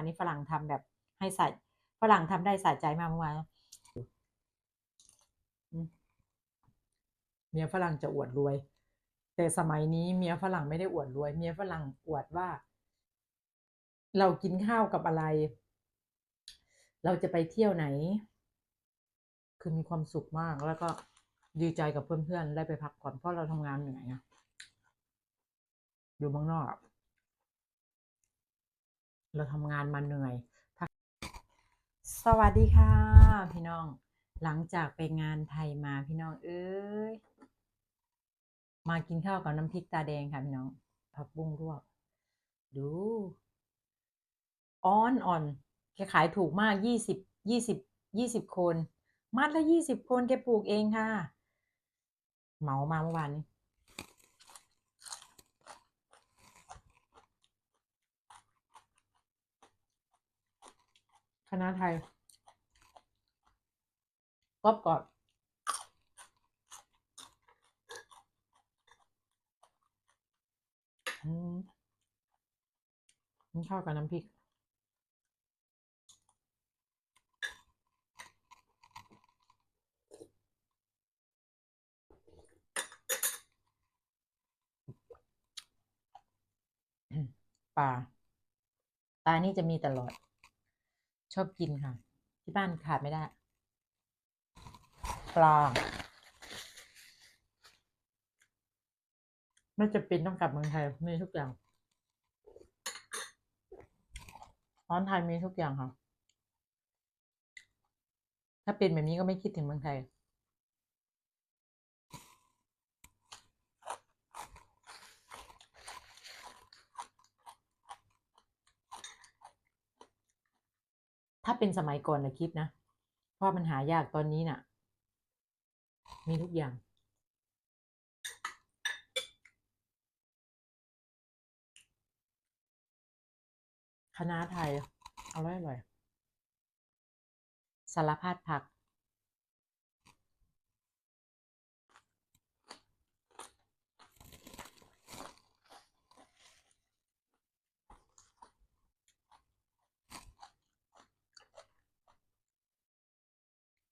านนี้ฝรั่งทำแบบให้ใส่ฝรั่งทำได้สะใจมากเมื่อวานเมียฝรั่งจะอวดรวย แต่สมัยนี้เมียฝรั่งไม่ได้อวดรวย เมียฝรั่งอวดว่า เรากินข้าวกับอะไร เราจะไปเที่ยวไหน คือมีความสุขมากแล้วก็ดีใจกับเพื่อนๆได้ไปพักผ่อนเพราะเราทำงานเหนื่อยไงอยู่เมืองนอก เราทำงานมาเหนื่อย สวัสดีค่ะ พี่น้อง หลังจากไปงานไทยมาพี่น้องเอ้ย มากินข้าวกับน้ำพริกตาแดงค่ะพี่น้อง ผักบุ้งลวกดูอ่อนอ่อนแกขายถูกมากยี่สิบยี่สิบยี่สิบคน มัดละยี่สิบคนแกปลูกเองค่ะ เหมามาเมื่อวานนี้ คณะไทยกรอบกรอบอืมมันเข้ากับน้ำพริก ปลา ปลานี่จะมีตลอด ชอบกินค่ะ ที่บ้านขาดไม่ได้ปลาไม่จะเป็นต้องกลับเมืองไทยมีทุกอย่างร้อนไทยมีทุกอย่างค่ะ ถ้าเป็นแบบนี้ก็ไม่คิดถึงเมืองไทย เป็นสมัยก่อนนะคิดนะเพราะมันหายากตอนนี้น่ะ มีทุกอย่าง คณะไทยอร่อยอร่อยสารพัดผัก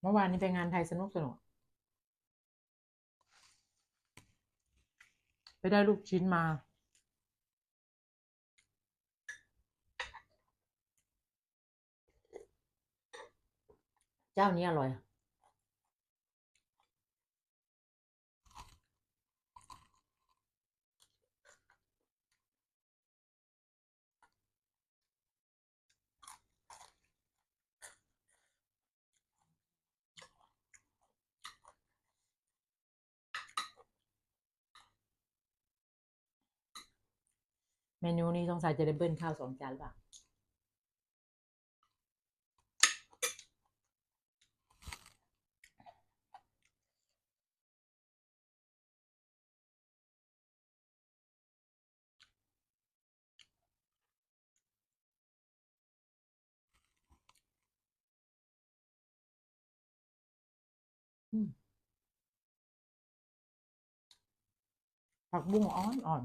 เมื่อวานนี้ไปงานไทยสนุกสนุก ไปได้ลูกชิ้นมา เจ้านี้อร่อย มนูนี้สงสัยจะได้เบิ้ลข้าวสองจานหรือเปล่าอืมผักบุ้งอ่อนอ่อน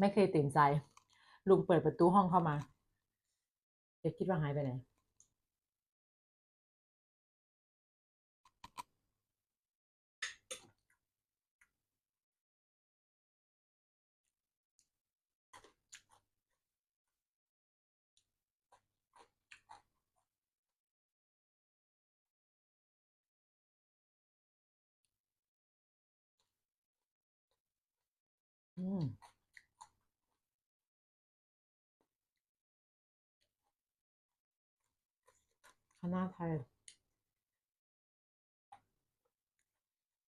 ไม่เคยตื่นใจลุงเปิดประตูห้องเข้ามา จะคิดว่าหายไปไหน อืม คณะไทย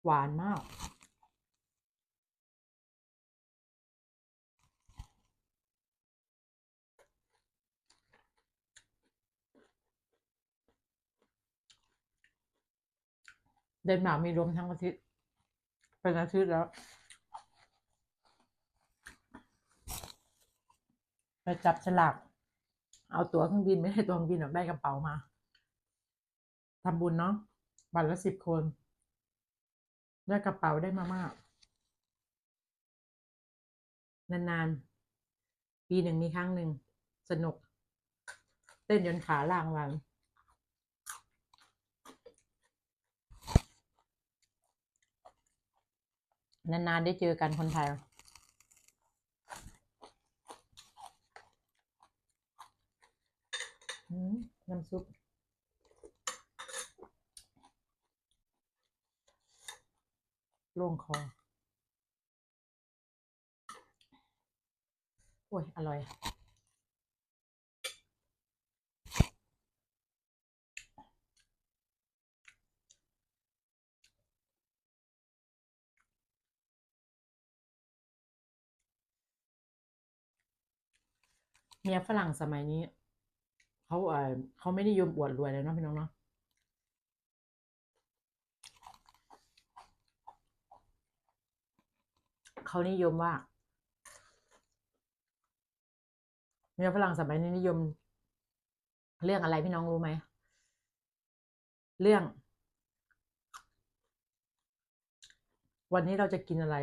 หวานมาก เดนมาร์กมีรวมทั้งอาทิตย์ เป็นอาทิตย์แล้วไปจับฉลาก เอาตั๋วเครื่องบินไม่ใช่ตั๋วเครื่องบินหรอกได้กระเป๋ามา ทำบุญเนาะบัตรละสิบคน ได้กระเป๋าได้มาม่านานๆ ปีหนึ่งมีครั้งหนึ่ง สนุก เต้นจนขาล่างวันนานๆ ได้เจอกันคนไทย น้ำซุป โล่งคอ โอ้ย อร่อย เมียฝรั่งสมัยนี้ เขาเออเขาไม่นิยมอวดรวยเลยเนาะพี่น้องเนาะ เขานิยมว่าเมียฝรั่งสมัยนี้นิยม เรื่องอะไรพี่น้องรู้ไหม เรื่อง วันนี้เราจะกินอะไร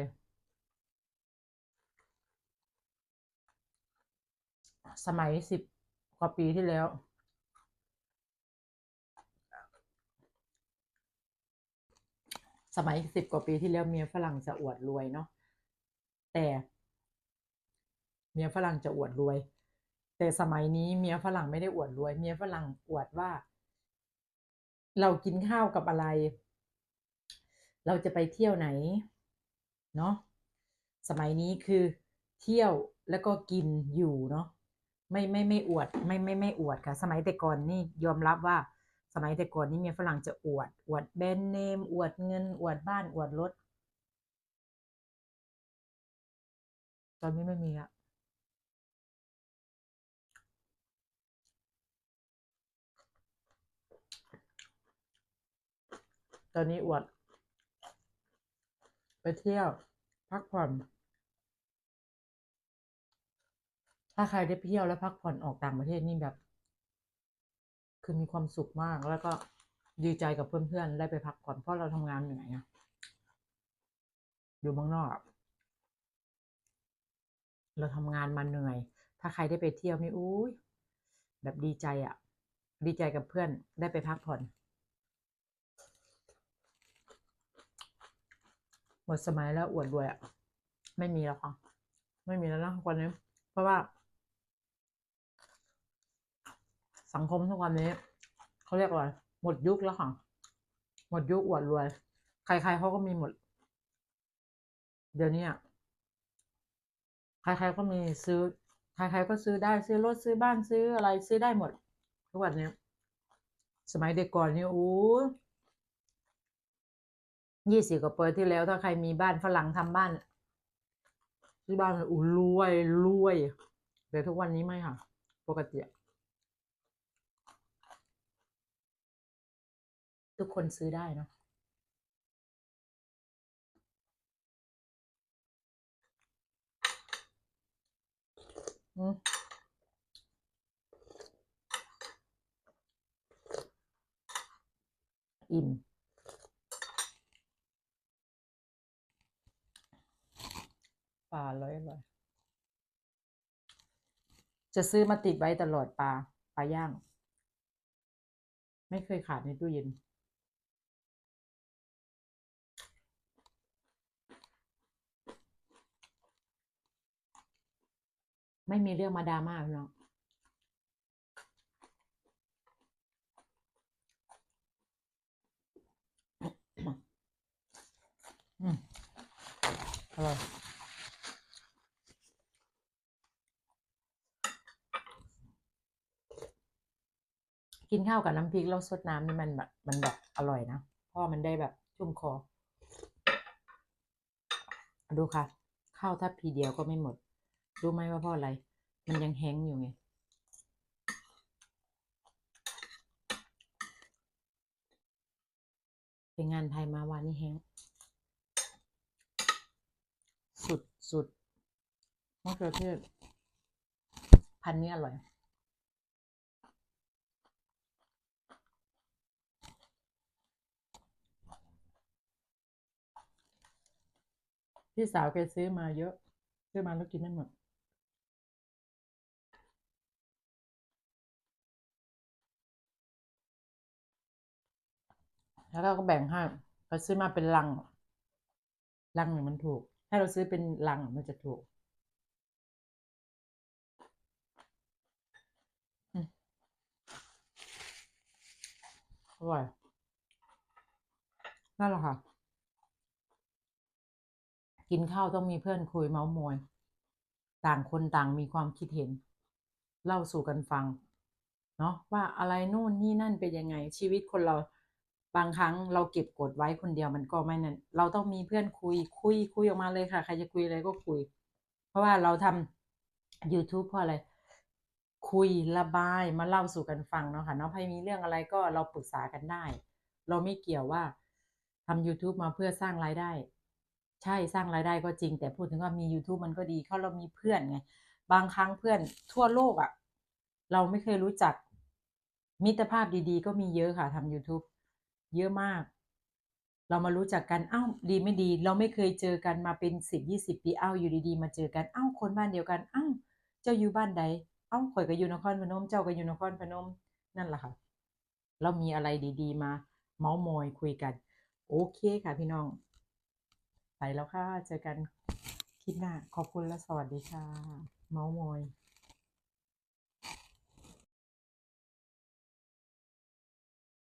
สมัยสิบกว่าปีที่แล้วสมัยสิบกว่าปีที่แล้วเมียฝรั่งจะอวดรวยเนาะ แต่ เมียฝรั่งจะอวดรวย แต่สมัยนี้เมียฝรั่งไม่ได้อวดรวย เมียฝรั่งอวดว่า เรากินข้าวกับอะไร เราจะไปเที่ยวไหน เนาะสมัยนี้คือเที่ยวแล้วก็กินอยู่เนาะไม่ไม่ไม่อวดไม่ไม่ไม่อวดค่ะ สมัยแต่ก่อนนี่ยอมรับว่า สมัยแต่ก่อนนี่เมียฝรั่งจะอวด อวดแบรนด์เนมอวดเงิน อวดบ้านอวดรถ ตอนนี้ไม่มีละตอนนี้อวด ไปเที่ยว พักผ่อน ถ้าใครได้ไปเที่ยวแล้วพักผ่อนออกต่างประเทศนี่แบบ คือมีความสุขมากแล้วก็ดีใจกับเพื่อนๆ ได้ไปพักผ่อนเพราะเราทำงานเหนื่อยไงอยู่เมืองนอก เราทำงานมาเหนื่อย ถ้าใครได้ไปเที่ยวนี่อุ้ยแบบดีใจอะดีใจกับเพื่อนได้ไปพักผ่อน หมดสมัยแล้วอวดรวยอะไม่มีแล้วค่ะ ไม่มีแล้วนะทุกวันนี้ เพราะว่า สังคมทุกวันนี้เขาเรียกอะไรหมดยุคแล้วค่ะ หมดยุคอวดรวย ใครๆเขาก็มีหมด เดี๋ยวนี้อะ ใครๆก็มีซื้อใครๆก็ซื้อได้ซื้อรถซื้อบ้านซื้ออะไรซื้อได้หมดทุกวันนี้สมัยเด็กก่อนนี่โอ้ยี่สิบกว่าปีที่แล้ว ถ้าใครมีบ้านฝรั่งทำบ้านที่บ้านอู้รวยรวยแต่ทุกวันนี้ไม่ค่ะ ปกติทุกคนซื้อได้เนาะ อิ่ม ปลาร้อยอร่อย จะซื้อมาติดไว้ตลอดปลา ปลาย่าง ไม่เคยขาดในตู้เย็น ไม่มีเรื่องมาดราม่าพี่น้องอืมอร่อยกินข้าวกับน้ำพริกแล้วซดน้ำนี่มันแบบมันแบบอร่อยนะ เพราะว่ามันได้แบบชุ่มคอ ดูค่ะ ข้าวทัพพีเดียวก็ไม่หมด รู้ไหมว่าเพราะอะไร มันยังแห้งอยู่ไง เป็นงานไทยมาวันนี้แห้ง สุดสุดมะเขือเทศพันนี้อร่อยพี่สาวแกซื้อมาเยอะ ซื้อมาแล้วกินไม่หมด แล้วเราก็แบ่งให้เราซื้อมาเป็นลัง ลังหนึ่งมันถูก ถ้าเราซื้อเป็นลังมันจะถูกอร่อยนั่นแหละค่ะ กินข้าวต้องมีเพื่อนคุยเมาส์มอย ต่างคนต่างมีความคิดเห็น เล่าสู่กันฟัง เนาะว่าอะไรนู่นนี่นั่นเป็นยังไงชีวิตคนเรา บางครั้งเราเก็บกดไว้คนเดียวมันก็ไม่นั่นเราต้องมีเพื่อนคุยคุยคุยออกมาเลยค่ะ ใครจะคุยอะไรก็คุย เพราะว่าเราทำ YouTube เพราะอะไร คุยระบายมาเล่าสู่กันฟังเนาะค่ะเนาะใครมีเรื่องอะไรก็เราปรึกษากันได้ เราไม่เกี่ยวว่าทำ YouTube มาเพื่อสร้างรายได้ ใช่สร้างรายได้ก็จริง แต่พูดถึงว่ามี YouTube มันก็ดีเพราะเรามีเพื่อนไง บางครั้งเพื่อนทั่วโลกอะ่ะ เราไม่เคยรู้จักมิตรภาพดีๆ ก็มีเยอะค่ะทำ YouTube เยอะมาก เรามารู้จักกันอ้าวดีไม่ดี เราไม่เคยเจอกันมาเป็นสิบยี่สิบปีอ้าวอยู่ดีๆ มาเจอกันอ้าวคนบ้านเดียวกันอ้าวเจ้าอยู่บ้านใดอ้าวข่อยก็อยู่นครพนม เจ้าก็อยู่นครพนมนั่นแหละค่ะ เรามีอะไรดีๆ มา เมาส์มอยคุยกัน โอเคค่ะพี่น้อง ไปแล้วค่ะ เจอกันคลิปหน้าขอบคุณและสวัสดีค่ะ เมาส์มอย